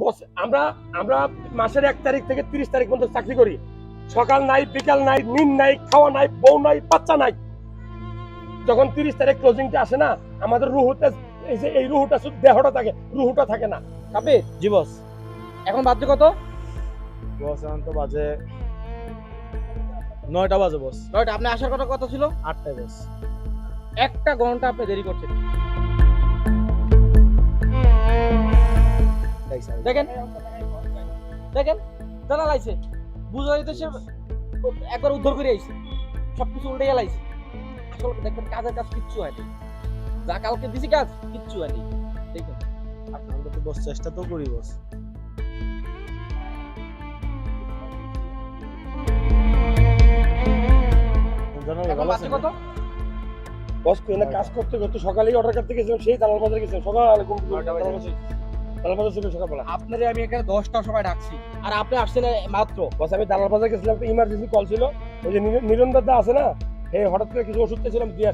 বস আমরা আমরা মাসের এক তারিখ থেকে তিরিশ তারিখ পর্যন্ত চাকরি করি। সকাল নাই বিকাল নাই নিন নাই খাওয়া নাই বউ নাই বাচ্চা নাই। যখন তিরিশ তারিখ ক্লোজিংটা আসে না আমাদের রুহুতে এই যে এই রুহুটা শুধু দেহটা থাকে রুহুটা থাকে না। কাবির জি বস। এখন বাজে কত? বস এখন তো বাজে নয়টা বাজে বস। নয়টা আপনি আসার কথা কথা ছিল? আটটায় বস। একটা ঘণ্টা আপনি দেরি করছেন। দেখেন। দেখেন জানা লাইছে। বুঝা যাইতেছে একবার উদ্ধার করে আইছে। সবকিছু উল্টে গেলাইছে আসলে দেখবেন কাজের কাজ কিচ্ছু হয়নি যা কালকে দিছি কাজ কিচ্ছু হয়নি দেখুন। আমরা তো বস চেষ্টা তো করি বস? কত? বস কাজ করতে করতে সকালেই অর্ডার করতে গেছিলাম সেই দালাল বাজারে গেছিলাম। সকালে ঘুম দালাল বাজে। বাজার দালাল বাজার ছিল সকালবেলা আপনারে আমি এখানে দশটার সময় ডাকছি। আর আপনি আসছেন মাত্র। বস আমি দালাল বাজার গেছিলাম একটা ইমার্জেন্সি কল ছিল। ওই যে নিরঞ্জন দা আছে না এই হঠাৎ করে কিছু ওষুধ চাইছিলাম দিয়ে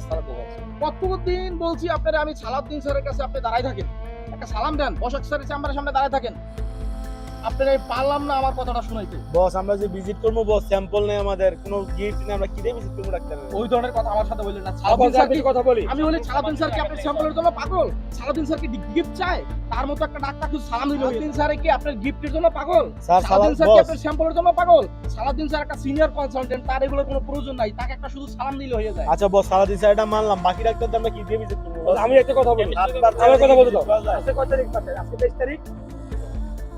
কতদিন বলছি আপনারা আমি সালাউদ্দিন স্যারের কাছে আপনি দাঁড়াই থাকেন। একটা সালাম দেন। বসাক স্যারের চেম্বারের সামনে দাঁড়ায় থাকেন। আপনারা পারলাম না আমার কথাটা শুনাইতে। বস আমরা যে ভিজিট করব বস স্যাম্পল নেই আমাদের। কোনো গিফট নেই আমরা কি দিয়ে ভিজিট করব ডাক্তার ওই ধরনের কথা আমার সাথে বললেন না। স্যার কথা বলি। আমি বলি সালাউদ্দিন স্যার কি আপনার স্যাম্পলের জন্য পাগল। সালাউদ্দিন স্যার কি গিফট চায় তার মতো একটা ডাক্তার শুধু সালাম দিল সালাউদ্দিন স্যার কি আপনার গিফটের জন্য পাগল? স্যার সালাউদ্দিন সালাদ স্যার কি আপনার স্যাম্পলের জন্য পাগল? সালাউদ্দিন স্যার একটা সিনিয়র কনসালটেন্ট তার এগুলোর কোনো প্রয়োজন নাই। তাকে একটা শুধু সালাম দিলে হয়ে যায়। আচ্ছা বস সালাদিন স্যার এটা মানলাম। বাকি ডাক্তারদের আমরা কি দিয়ে ভিজিট করব আমি একটা কথা বলি। আমার কথা বলতে? দাও আজকে কয় তারিখ আজকে তেইশ তারিখ?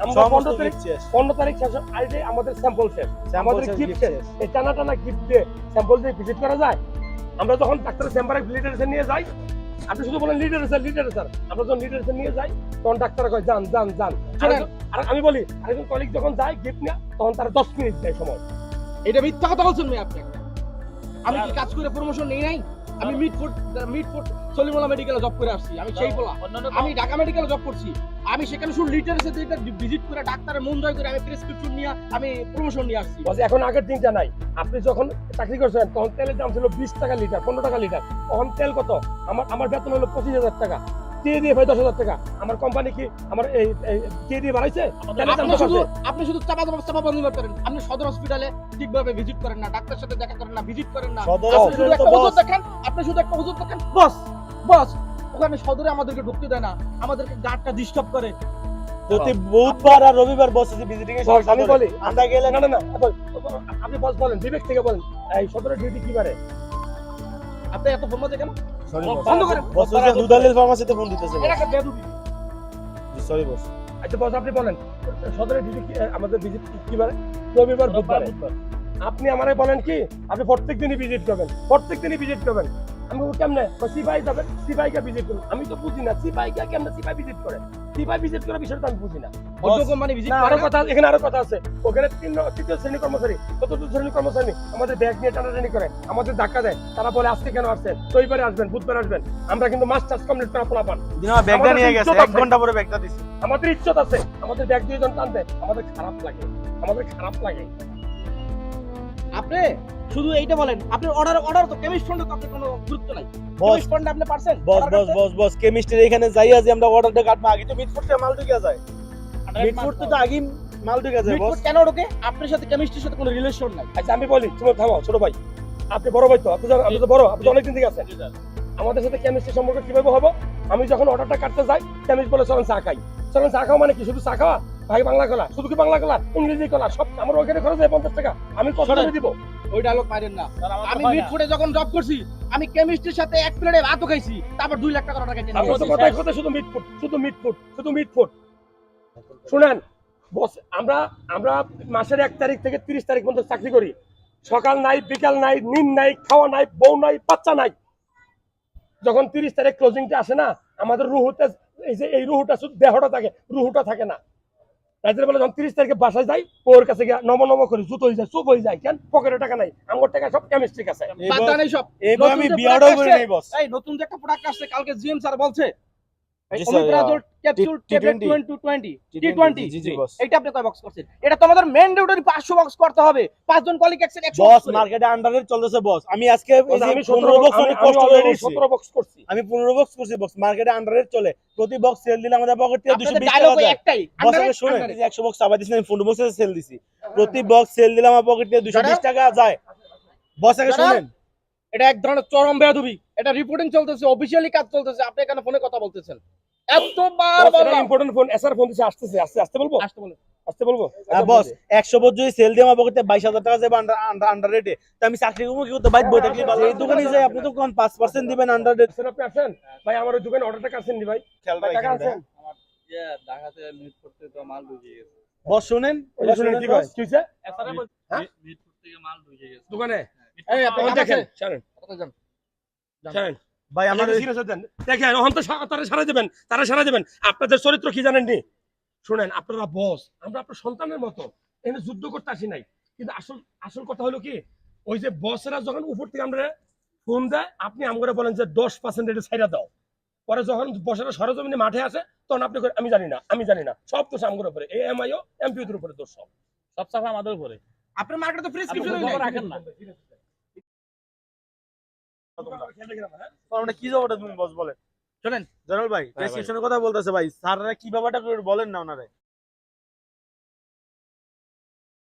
আমরা সমস্ত পনেরো তারিখ পনেরো তারিখ শেষ। আইডে আমাদের স্যাম্পল শেষ। আমাদের গিফট শেষ। শেষ। এই টানা টানা গিফট দিয়ে স্যাম্পল দিয়ে ভিজিট করা যায় আমরা যখন ডাক্তারের চেম্বারে লিটারেশন নিয়ে যাই আপনি শুধু বলেন লিটারেশন লিটারেশন আমরা যখন লিটারেশন নিয়ে যাই তখন ডাক্তার কয় যান যান যান। আর আমি বলি আরেকজন কলিগ যখন যায় গিফট নিয়ে তখন তারা দশ মিনিট দেয় সময়। এটা মিথ্যা কথা বলছেন আপনি। আমি কি কাজ করে প্রমোশন নেই নাই? আমি মিটফুট মিটফুট সলিমুল্লাহ মেডিকেলে জব করে আসছি আমি সেই বলা। আমি ঢাকা মেডিকেলে জব করছি। আমি সেখানে শুধু লিটারেসে ভিজিট করে ডাক্তারের মন জয় করে আমি প্রেসক্রিপশন নিয়ে আমি প্রমোশন নিয়ে আসছি। এখন আগের দিনটা নাই। আপনি যখন চাকরি করছেন তখন তেলের দাম ছিল বিশ টাকা লিটার পনেরো টাকা লিটার। তখন তেল কত? আমার আমার বেতন হলো পঁচিশ হাজার টাকা। দিয়ে দিয়ে ভাই দশ হাজার টাকা? আমার কোম্পানি কি আমার এই এই দিয়ে দিয়ে বাড়াইছে? আপনি শুধু আপনি শুধু চাপা চাপা চাপা বন্ধ করেন আপনি সদর হসপিটালে ঠিকভাবে ভিজিট করেন না ডাক্তার সাথে দেখা করেন না ভিজিট করেন না। শুধু একটা দেখেন আপনি শুধু একটা ওষুধ দেখেন বস বস ওখানে সদরে আমাদেরকে ঢুকতে দেয় না। আমাদেরকে গার্ডটা ডিস্টার্ব করে। যদি বুধবার আর রবিবার বস ভিজিটিং এর আমি বলি আমরা গেলে না না আপনি- বস বলেন বিবেক থেকে বলেন। এই সতেরো ডিউটি কি বারে? আপনি এত ফোন কেন? সরি বস বন্ধ করেন। বস ওই ফার্মাসিতে ফোন দিতেছে এটা একটা বেদবি সরি বস। আচ্ছা বস আপনি বলেন সতেরো ডিউটি আমাদের ভিজিট কি বারে? রবিবার বুধবার। বুধবার। আপনি আমারে বলেন কি আপনি প্রত্যেক দিনই ভিজিট করবেন প্রত্যেক দিনই ভিজিট করবেন। আমি কেমনে? সিপাহি যাবেন সিপাহিকে ভিজিট করুন। আমি তো বুঝি না সিপাহিকে কেমনে সিপাহি ভিজিট করে? সিপাহি ভিজিট করার বিষয়টা আমি বুঝি না। অন্য কোম্পানি ভিজিট না করে আরও কথা এখানে আরও কথা আছে। ওখানে তিন তৃতীয় শ্রেণি কর্মচারী চতুর্থ শ্রেণি কর্মচারী আমাদের ব্যাগ নিয়ে টানাটানি করে আমাদের ধাক্কা দেয়। তারা বলে আজকে কেন আসছেন? রবিবারে আসবেন বুধবারে আসবেন। আমরা কিন্তু কমপ্লিট করা পোলা পান। ব্যাগটা আমাদের নিয়ে তো গেছে ইজ্জত এক ঘণ্টা পরে ব্যাগটা দিছি। আমাদের ইজ্জত আছে। আমাদের ব্যাগ দুইজন টানতে আমাদের খারাপ লাগে। আমাদের খারাপ লাগে। আপনি শুধু এইটা বলেন আপনি অর্ডার অর্ডার তো কেমিস্ট ফন্ডে তো আপনার কোনো গুরুত্ব নাই। বস কেমিস্ট ফন্ডে আপনি পারছেন? বস বস বস বস কেমিস্ট্রি এখানে যাইয়া যে আমরা অর্ডারটা কাটবো আগে তো মিটফুট মাল ঢুকে যায়। মিটফুট তো আগে মাল ঢুকে যায় বস কেন ঢোকে? আপনার সাথে কেমিস্ট্রির সাথে কোনো রিলেশন নাই। আচ্ছা আমি বলি তুমি থামো ছোট ভাই। আপনি বড় ভাই তো আপনি আপনি তো বড় আপনি তো অনেকদিন থেকে আছেন। আমাদের সাথে কেমিস্ট্রি সম্পর্ক কীভাবে হব? আমি যখন অর্ডারটা কাটতে যাই কেমিস্ট বলে চলেন চা খাই। চলেন চা খাওয়া মানে কি? শুধু চা খাওয়া? ভাই বাংলা কলা শুধু কি বাংলা কলা? ইংরেজি কলা সব আমার ওখানে খরচ হয় পঞ্চাশ টাকা। আমি কত। দিব? ওই ডায়লগ পাইলেন না। আমি মিটফুডে যখন জব করছি আমি কেমিস্ট্রির সাথে এক প্লেটে ভাতও খাইছি তারপর দুই লাখ টাকা টাকা তো কথা শুধু মিট ফুড শুধু মিট ফুড শুধু মিট ফুড শুনেন বস আমরা আমরা মাসের এক তারিখ থেকে তিরিশ তারিখ পর্যন্ত চাকরি করি। সকাল নাই বিকাল নাই নিন নাই খাওয়া নাই বউ নাই বাচ্চা নাই। যখন তিরিশ তারিখ ক্লোজিংটা আসে না আমাদের রুহুতে এই যে এই রুহুটা শুধু দেহটা থাকে রুহুটা থাকে না। রাতের বেলা যখন তিরিশ তারিখে বাসায় যাই ওর কাছে গিয়ে নম নম করে জুতো হয়ে যায় চুপ হয়ে যায় কেন? পকেটে টাকা নাই আমার টাকা সব কেমিস্ট্রি আছে। নতুন যে একটা প্রোডাক্ট আসছে কালকে জিএম স্যার বলছে ওমিপ্রাজল ক্যাপসুল ট্যাবলেট 20 জি, T20 জি জি বস এটা আপনি কয় বক্স করছেন? এটা তোমাদের ম্যান্ডেটরি 500 বক্স করতে হবে। পাঁচজন কলিগ একশন 100 বস মার্কেটে আন্ডারে চলতেছে বস আমি আজকে এই বস, যে আমি 15 বক্স অনেক কষ্ট করে অলরেডি করছি। সতেরো বক্স করছি। আমি 15 বক্স করছি বক্স মার্কেটে আন্ডারে চলে। প্রতি বক্স সেল দিলে আমাদের পকেট থেকে আপনাদের 220 টাকা যায়। একটাই। বস আগে শুনে 100 বক্স আবার দিছি আমি 15 বক্সে সেল দিছি। প্রতি বক্স সেল দিলে আমার পকেট থেকে 220 টাকা যায়। বস আগে শুনেন। এটা এক ধরনের চরম বেয়াদবি। এটা রিপোর্টিং চলতেছে অফিসিয়ালি কাজ চলতেছে। আপনি এখানে ফোনে কথা বলতেছেন। এতবার বললাম। ইম্পর্টেন্ট ফোন এসআর ফোন দিছে আসতেছে আসতে আসতে বলব? আসতে বলুন আসতে বলব? হ্যাঁ বস 100 বক্স যদি সেল দিয়ে আমার পকেট থেকে 22000 টাকা যাবে আন্ডার আন্ডার রেটে তো আমি চাকরি করব কি করতে? বাইক বই থাকলে এই দোকানে যাই আপনি তো কোন 5% দিবেন আন্ডার রেট আপনি আসেন। ভাই আমার দোকানে অর্ডারটা কাছেন নি ভাই? খেয়াল ভাই টাকা ঢাকাতে মিট করতে তো মাল ঢুকে গেছে। বস শুনেন। শুনেন কি কয় কি হইছে? মিট করতে মাল ঢুকে গেছে। দোকানে? এই আপনি দেখেন আছে? শুনেন কথা শুনেন ভাই আমার আমার দেন দেখেন ওখান তো তারা সারা দেবেন তারা সারা দেবেন। আপনাদের চরিত্র কি জানেন নি শুনেন আপনারা বস আমরা আপনার সন্তানের মতো। এখানে যুদ্ধ করতে আসি নাই। কিন্তু আসল আসল কথা হলো কি? ওই যে বসেরা যখন উপর থেকে আমরা ফোন দেয় আপনি বলেন যে দশ পার্সেন্ট এটা ছাইরা দাও। পরে যখন বসেরা সরজমিনে মাঠে আসে তখন আপনি আমি জানি না আমি জানি না। সব দোষ আমগরে উপরে এ এমআইও এমপিওদের উপরে দোষ সব। সব সাফা আমাদের উপরে। আপনার মার্কেটে তো প্রেসক্রিপশন রাখেন না। আমরা কি জবাবটা তুমি বস বলেন শোনেন জনাল ভাই ভাই। প্রেসক্রিপশনের কথা বলতেছে ভাই স্যাররা কি ব্যাপারটা বলেন না ওনারে।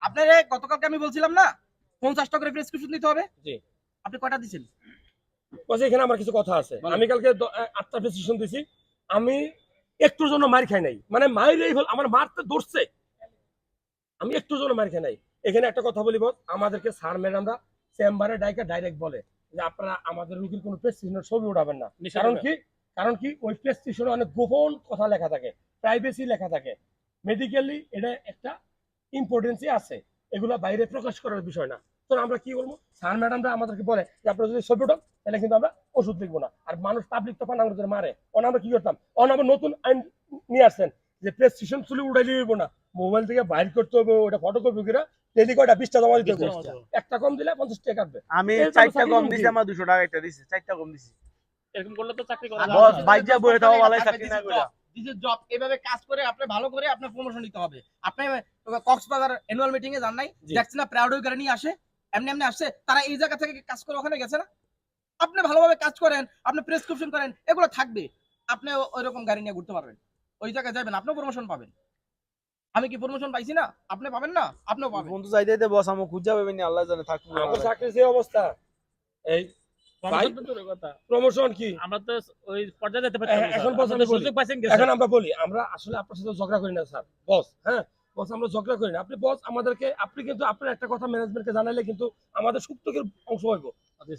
আপনারে গতকালকে আমি বলছিলাম না পঞ্চাশ টাকা প্রেসক্রিপশন দিতে হবে। জি। আপনি কয়টা দিচ্ছেন? এখানে আমার কিছু কথা আছে। আমি কালকে আটটা প্রেসক্রিপশন দিছি। আমি একটুর জন্য মার খাই নাই। মানে মায়ের এই হল আমার মারতে ধরছে। আমি একটুর জন্য মার খাই নাই। এখানে একটা কথা বলি বল আমাদেরকে স্যার ম্যাডামরা চেম্বারে ডাইকে ডাইরেক্ট বলে। যে আপনারা আমাদের রুগীর কোনো প্রেসক্রিপশনের ছবি উঠাবেন না। কারণ কি? কারণ কি? ওই প্রেসক্রিপশনে অনেক গোপন কথা লেখা থাকে প্রাইভেসি লেখা থাকে। মেডিকেলি এটা একটা ইম্পর্টেন্সই আছে। এগুলা বাইরে প্রকাশ করার বিষয় না। তো আমরা কি বলব স্যার ম্যাডামরা আমাদেরকে বলে যে আপনারা যদি ছবি উঠান তাহলে কিন্তু আমরা ওষুধ লিখব না। আর মানুষ পাবলিক তো পান আমাদের মারে। অন আমরা কি করতাম? অন আমরা নতুন আইন নিয়ে আসছেন যে প্রেসক্রিপশন চুলি উঠাই হইব না। মোবাইল থেকে বাইর করতে হবে ওটা ফটোকপি করে ডেলি কয়টা? বিশটা জমা দিতে হবে একটা কম দিলে পঞ্চাশ টাকা কাটবে। আমি চারটা কম দিছি আমার 200 টাকা একটা দিছি চারটা কম দিছি। এরকম করলে তো চাকরি করা না। বাইক যা বয়ে থাকো, ভালোই চাকরি না কইরা। দিস ইজ জব এভাবে কাজ করে আপনি ভালো করে আপনার প্রমোশন নিতে হবে। আপনি কক্সবাজার অ্যানুয়াল মিটিং এ যান নাই দেখছেন না প্রাউড করে নিয়ে আসে এমনি এমনি আসছে তারা এই জায়গা থেকে কাজ করে ওখানে গেছে না? আপনি ভালোভাবে কাজ করেন আপনি প্রেসক্রিপশন করেন এগুলো থাকবে। আপনি ওই রকম গাড়ি নিয়ে ঘুরতে পারবেন। ওই জায়গায় যাবেন আপনিও প্রমোশন পাবেন। আমি কি প্রমোশন পাইছি না? আপনি পাবেন না? আপনিও পাবেন। বন্ধু যাইতে যাইতে বস আমার খুঁজা পাবেন না আল্লাহ জানে থাকব আমার চাকরির যে অবস্থা। এই Promotion তো দূরের কথা। প্রমোশন কি? আমরা তো ওই পর্যায়ে যেতে পারছি এখন- এখন পর্যন্ত বলি। সুযোগ পাইছেন এখন আমরা বলি আমরা আসলে আপনার সাথে ঝগড়া করি না স্যার। বস হ্যাঁ? বস আমরা ঝগড়া করি না। আপনি বস আমাদেরকে আপনি কিন্তু আপনার একটা কথা ম্যানেজমেন্টকে জানাইলে কিন্তু আমাদের সুপ্তকের অংশ হইব। স্যার। আপনি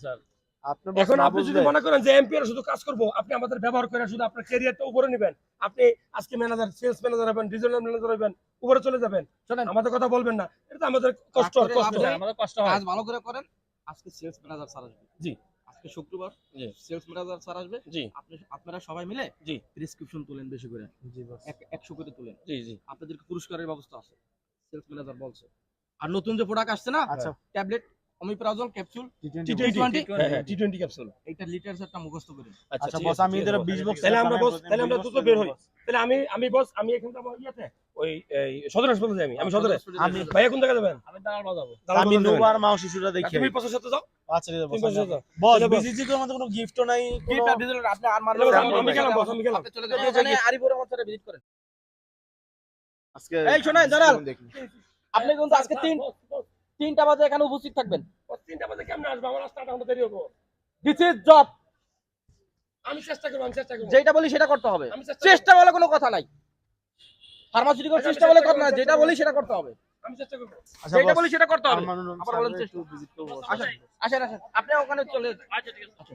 এখন আপনি যদি মনে করেন যে এমপি শুধু কাজ করব আপনি আমাদের ব্যবহার করে শুধু আপনার ক্যারিয়ারটা উপরে নেবেন। আপনি আজকে ম্যানেজার সেলস ম্যানেজার হবেন রিজনাল ম্যানেজার হবেন উপরে চলে যাবেন। শোনেন আমাদের কথা বলবেন না। এটা আমাদের কষ্ট কষ্ট। আমাদের কষ্ট হয়। কাজ ভালো করে করেন আজকে সেলস ম্যানেজার স্যার আসবে। জি। আজকে শুক্রবার সেলস ম্যানেজার স্যার আসবে। জি। আপনি আপনারা সবাই মিলে জি। প্রেসক্রিপশন তুলেন বেশি করে। জি বস করে তুলেন। জি জি। আপনাদেরকে পুরস্কারের ব্যবস্থা আছে সেলস ম্যানেজার বলছে। আর নতুন যে প্রোডাক্ট আসছে না আচ্ছা। Tablet omeprazole capsule T T twenty twenty হ্যাঁ টি টোয়েন্টি ক্যাপসুল এইটা লিটার একটা মুখস্থ করে আচ্ছা বস আমি এদের 20 বক্স তাহলে আমরা বস তাহলে আমরা দ্রুত বের হই। তাহলে আমি আমি বস আমি এখান থেকে ওই এই সদর হাসপাতালে যাই আমি। আমি সদরে আমি ভাই এখন দেখা যাবেন আমি দাঁড়াল বাজাবো। আমি নোবার মাও শিশুরা দেখি তুমি পাশের সাথে যাও আচ্ছা রে বস বস কোনো গিফটও নাই কোনো গিফট আপনি আর মানলে আমি- আমি গেলাম বস আমি গেলাম চলে যাবেন। ওখানে আরিপুর আমার সাথে ভিজিট করেন আজকে এই। আপনি কিন্তু আজকে তিন তিনটা বাজে এখানে উপস্থিত থাকবেন। তিনটা বাজে কেমনে আসবে? আমার রাস্তা আধা দেরি হব। দিস ইজ জব আমি চেষ্টা করব আমি চেষ্টা করব। যেটা বলি সেটা করতে হবে। আমি চেষ্টা বলে কোনো কথা নাই। ফার্মাসিউটিক্যাল চেষ্টা বলে কথা না যেটা বলি সেটা করতে হবে। আমি চেষ্টা করব। আচ্ছা যেটা বলি সেটা করতে হবে। আবার বলেন চেষ্টা। আসেন আসেন আপনি ওখানে চলে আচ্ছা ঠিক আছে।